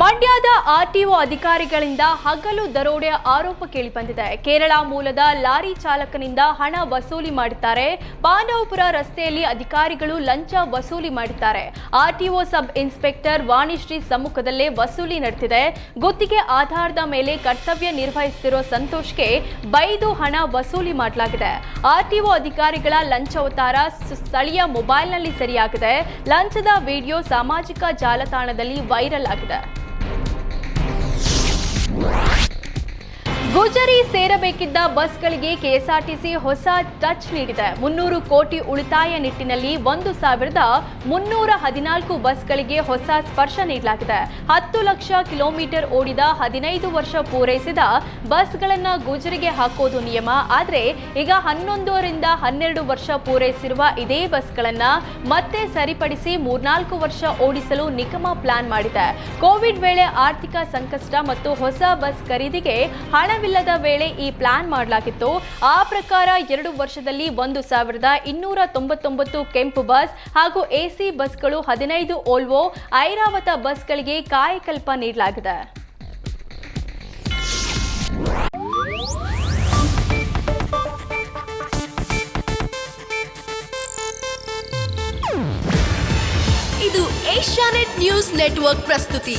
ಮಂಡ್ಯದ ಆರ್ಟಿಒ ಅಧಿಕಾರಿಗಳಿಂದ ಹಗಲು ದರೋಡೆ ಆರೋಪ ಕೇಳಿಬಂದಿದೆ. ಕೇರಳ ಮೂಲದ ಲಾರಿ ಚಾಲಕನಿಂದ ಹಣ ವಸೂಲಿ ಮಾಡಿದ್ದಾರೆ. ಪಾಂಡವಪುರ ರಸ್ತೆಯಲ್ಲಿ ಅಧಿಕಾರಿಗಳು ಲಂಚ ವಸೂಲಿ ಮಾಡಿದ್ದಾರೆ. ಆರ್ಟಿಒ ಸಬ್ ಇನ್ಸ್ಪೆಕ್ಟರ್ ವಾಣಿಶ್ರೀ ಸಮ್ಮುಖದಲ್ಲೇ ವಸೂಲಿ ನಡೆದಿದೆ. ಗುತ್ತಿಗೆ ಆಧಾರದ ಮೇಲೆ ಕರ್ತವ್ಯ ನಿರ್ವಹಿಸುತ್ತಿರುವ ಸಂತೋಷ್ಗೆ ಬೈದು ಹಣ ವಸೂಲಿ ಮಾಡಲಾಗಿದೆ. ಆರ್ಟಿಒ ಅಧಿಕಾರಿಗಳ ಲಂಚ ಅವತಾರ ಸ್ಥಳೀಯ ಮೊಬೈಲ್ನಲ್ಲಿ ಸರಿಯಾಗಿದೆ. ಲಂಚದ ವಿಡಿಯೋ ಸಾಮಾಜಿಕ ಜಾಲತಾಣದಲ್ಲಿ ವೈರಲ್ ಆಗಿದೆ. Wow. ಗುಜರಿ ಸೇರಬೇಕಿದ್ದ ಬಸ್ಗಳಿಗೆ ಕೆಎಸ್ಆರ್ಟಿಸಿ ಹೊಸ ಟಚ್ ನೀಡಿದೆ. ಮುನ್ನೂರು ಕೋಟಿ ಉಳಿತಾಯ ನಿಟ್ಟಿನಲ್ಲಿ ಒಂದು ಸಾವಿರದ ಮುನ್ನೂರ ಹದಿನಾಲ್ಕು ಬಸ್ಗಳಿಗೆ ಹೊಸ ಸ್ಪರ್ಶ ನೀಡಲಾಗಿದೆ. ಹತ್ತು ಲಕ್ಷ ಕಿಲೋಮೀಟರ್ ಓಡಿದ ಹದಿನೈದು ವರ್ಷ ಪೂರೈಸಿದ ಬಸ್ಗಳನ್ನ ಗುಜರಿಗೆ ಹಾಕೋದು ನಿಯಮ. ಆದರೆ ಈಗ ಹನ್ನೊಂದರಿಂದ ಹನ್ನೆರಡು ವರ್ಷ ಪೂರೈಸಿರುವ ಇದೇ ಬಸ್ಗಳನ್ನ ಮತ್ತೆ ಸರಿಪಡಿಸಿ ಮೂರ್ನಾಲ್ಕು ವರ್ಷ ಓಡಿಸಲು ನಿಗಮ ಪ್ಲಾನ್ ಮಾಡಿದೆ. ಕೋವಿಡ್ ವೇಳೆ ಆರ್ಥಿಕ ಸಂಕಷ್ಟ ಮತ್ತು ಹೊಸ ಬಸ್ ಖರೀದಿಗೆ ಹಣವಿಲ್ಲದ ವೇಳೆ ಈ ಪ್ಲಾನ್ ಮಾಡಲಾಗಿತ್ತು. ಆ ಪ್ರಕಾರ ಎರಡು ವರ್ಷದಲ್ಲಿ ಒಂದು ಸಾವಿರದ ಇನ್ನೂರ ತೊಂಬತ್ತೊಂಬತ್ತು ಕೆಂಪು ಬಸ್ ಹಾಗೂ ಎಸಿ ಬಸ್ಗಳು ಹದಿನೈದು ಓಲ್ವೋ, ಐರಾವತ ಬಸ್ಗಳಿಗೆ ಕಾಯಕಲ್ಪ ನೀಡಲಾಗಿದೆ. ಇದು ಏಷ್ಯಾನೆಟ್ ನ್ಯೂಸ್ ನೆಟ್ವರ್ಕ್ ಪ್ರಸ್ತುತಿ.